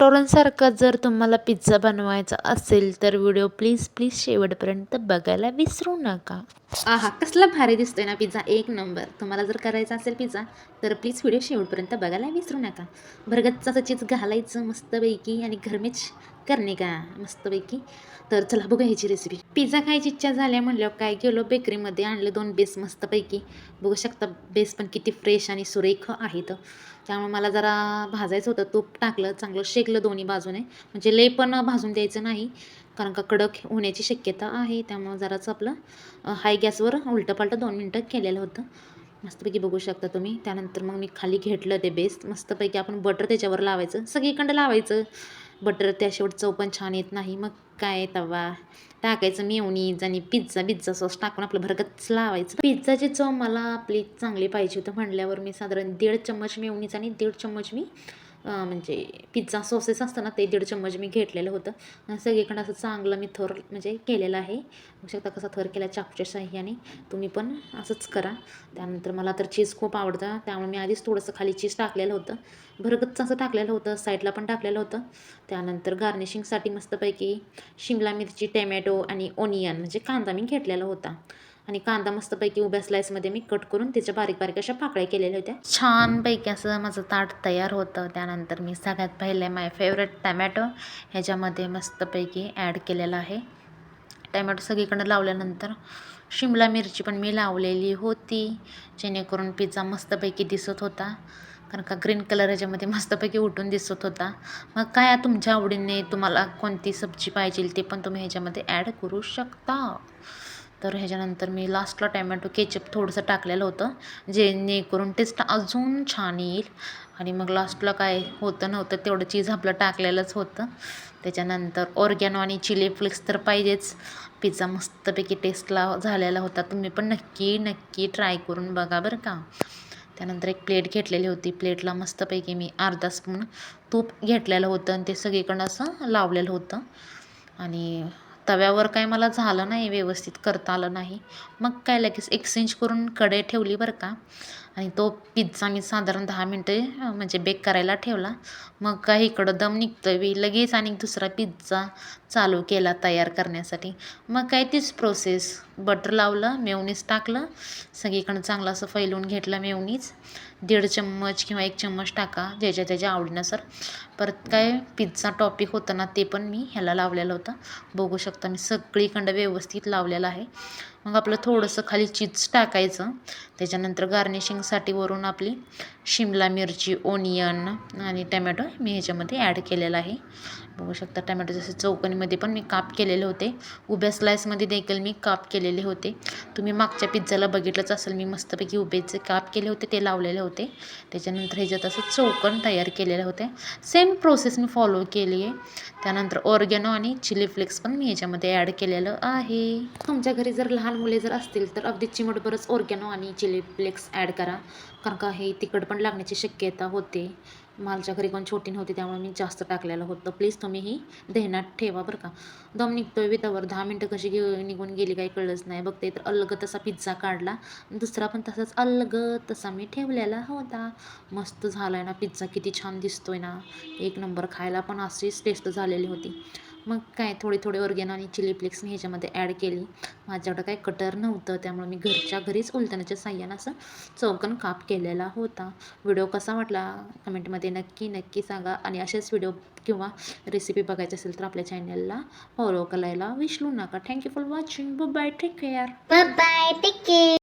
रेस्टॉरंटसारखा जर तुम्हाला पिझ्झा बनवायचा असेल तर व्हिडिओ प्लीज प्लीज शेवटपर्यंत बघायला विसरू नका. आहा कसला भारी दिसतोय ना पिझ्झा. एक नंबर. तुम्हाला जर करायचा असेल पिझ्झा तर प्लीज व्हिडिओ शेवटपर्यंत बघायला विसरू नका. भरगतचं असं चीज घालायचं मस्तपैकी आणि घरमेच करणे का मस्तपैकी? तर चला बघू ह्याची रेसिपी पिझ्झा खायची इच्छा झाल्या म्हणल्यावर काय गेलो बेकरीमध्ये आणलं दोन बेस मस्तपैकी. बघू शकता बेस पण किती फ्रेश आणि सुरेख आहेत. त्यामुळे मला जरा भाजायचं होतं. तूप टाकलं चांगलं शेकलं दोन्ही बाजूने. म्हणजे ले पण भाजून द्यायचं नाही. कारण का कडक होण्याची शक्यता आहे. त्यामुळं जराचं आपलं हाय गॅसवर उलटं पालटं दोन मिनटं केलेलं होतं. मस्तपैकी बघू शकता तुम्ही. त्यानंतर मग मी खाली घेतलं ते बेस्ट मस्तपैकी आपण बटर त्याच्यावर लावायचं. सगळीकडं लावायचं. बटर त्याशिवाय चव पण छान येत नाही. मग काय तवा? टाकायचं मेवनीज आणि पिझ्झा पिझ्झा सॉस टाकून आपलं भरगच लावायचं. पिझ्झाची चव मला आपली चांगली पाहिजे होतं. म्हणल्यावर मी साधारण दीड चम्मच मेवनीज आणि दीड चम्मच मी म्हणजे पिझ्झा सॉसेस असतं ना ते दीड चम्मच मी घेतलेलं होतं. सगळीकडं असं चांगलं मी थर म्हणजे केलेलं आहे. बघू शकता कसा थर केला चाकूच्या साह्याने. तुम्ही पण असंच करा. त्यानंतर मला तर चीज खूप आवडतं. त्यामुळे मी आधीच थोडंसं खाली चीज टाकलेलं होतं. भरगच्च असं टाकलेलं होतं. साईडला पण टाकलेलं होतं. त्यानंतर गार्निशिंगसाठी मस्तपैकी शिमला मिरची टॅमॅटो आणि ओनियन म्हणजे कांदा मी घेतलेला होता. आणि कांदा मस्तपैकी उभ्या स्लाईसमध्ये मी कट करून त्याच्या बारीक बारीक अशा पाकळ्या केलेल्या होत्या. छानपैकी असं माझं ताट तयार होतं. त्यानंतर मी सगळ्यात पहिले माय फेवरेट टॅमॅटो ह्याच्यामध्ये मस्तपैकी ॲड केलेलं आहे. टॅमॅटो सगळीकडं लावल्यानंतर शिमला मिरची पण मी लावलेली होती जेणेकरून पिझ्झा मस्तपैकी दिसत होता. कारण का ग्रीन कलर ह्याच्यामध्ये मस्तपैकी उठून दिसत होता. मग काय तुमच्या आवडीने तुम्हाला कोणती सब्जी पाहिजे ते पण तुम्ही ह्याच्यामध्ये ॲड करू शकता. तर ह्याच्यानंतर मी लास्टला टॅमॅटो केचप थोडंसं टाकलेलं होतं जेणेकरून टेस्ट अजून छान येईल. आणि मग लास्टला काय होतं नव्हतं तेवढं चीज आपलं टाकलेलंच होतं. त्याच्यानंतर ऑर्गॅनो आणि चिली फ्लेक्स तर पाहिजेच. पिझ्झा मस्तपैकी टेस्टला झालेला होता. तुम्ही पण नक्की नक्की ट्राय करून बघा बरं का. त्यानंतर एक प्लेट घेतलेली होती. प्लेटला मस्तपैकी मी अर्धा स्पून तूप घेतलेलं होतं आणि ते सगळीकडं असं लावलेलं होतं. आणि तव्यावर काय मला झालं नाही व्यवस्थित करता आलं नाही. मग काय लगेच एक्सचेंज करून कढई ठेवली बरं का. आणि तो पिझ्झा मी साधारण दहा मिनटं म्हणजे बेक करायला ठेवला. मग काही इकडं दम निघतं आहे लगेच आणि दुसरा पिझ्झा चालू केला तयार करण्यासाठी. मग काय तीच प्रोसेस बटर लावलं मेवनीज टाकलं. सगळीकडं चांगलं असं फैलून घेतलं मेवनीज दीड चम्मच किंवा एक चम्मच टाका ज्याच्या त्याच्या आवडीनुसार परत काय पिझ्झा टॉपिक होतं ना ते पण मी ह्याला लावलेलं होतं. बघू शकता मी सगळीकडं व्यवस्थित लावलेलं आहे. मग आपलं थोडंसं खाली चीज टाकायचं. त्याच्यानंतर गार्निशिंगसाठी वरून आपली शिमला मिरची ओनियन आणि टमॅटो मी ह्याच्यामध्ये ॲड केलेलं आहे. बघू शकता टमॅटो जसे चौकणीमध्ये पण मी काप केलेले होते. उभ्या स्लाईसमध्ये देखील मी काप केलेले होते. तुम्ही मागच्या पिझ्झाला बघितलंच असेल मी मस्तपैकी उभेचे काप केले होते ते लावलेले होते. त्याच्यानंतर ह्याच्यात असं चौकण तयार केलेले होते. सेम प्रोसेस मी फॉलो केली आहे. त्यानंतर ऑर्गॅनो आणि चिली फ्लेक्स पण मी ह्याच्यामध्ये ॲड केलेलं आहे. तुमच्या घरी जर लहान मुले जर असतील तर अगदी चिमटभरच ऑर्गॅनो आणि चिली फ्लेक्स ॲड करा. कारण का हे तिखट पण लागण्याची शक्यता होते. मालच्या घरी कोण छोटी नव्हती त्यामुळे मी जास्त टाकलेलं होतं. प्लीज तुम्ही ही ध्यानात ठेवा बरं का. दम निघतोय वितावर दहा मिनटं कशी गे निघून गेली काही कळलंच नाही. बघते तर अलग तसा पिझ्झा काढला. दुसरा पण तसाच अलग तसा मी ठेवलेला होता. मस्त झाला आहे ना पिझ्झा किती छान दिसतोय ना. एक नंबर खायला पण अशीच टेस्ट झालेली होती. मग काय थोडे थोडे ऑर्गेनो आणि चिली फ्लेक्स मी ह्याच्यामध्ये ॲड केली. माझ्याकडं काय कटर नव्हतं त्यामुळे मी घरच्या घरीच उलटण्याच्या साह्यानं असं चौकन काप केलेला होता. व्हिडिओ कसा वाटला? कमेंटमध्ये नक्की नक्की सांगा. आणि असेच व्हिडिओ किंवा रेसिपी बघायची असेल तर आपल्या चॅनलला फॉलो करायला विसरू नका. Thank you for watching bye take care bye take care.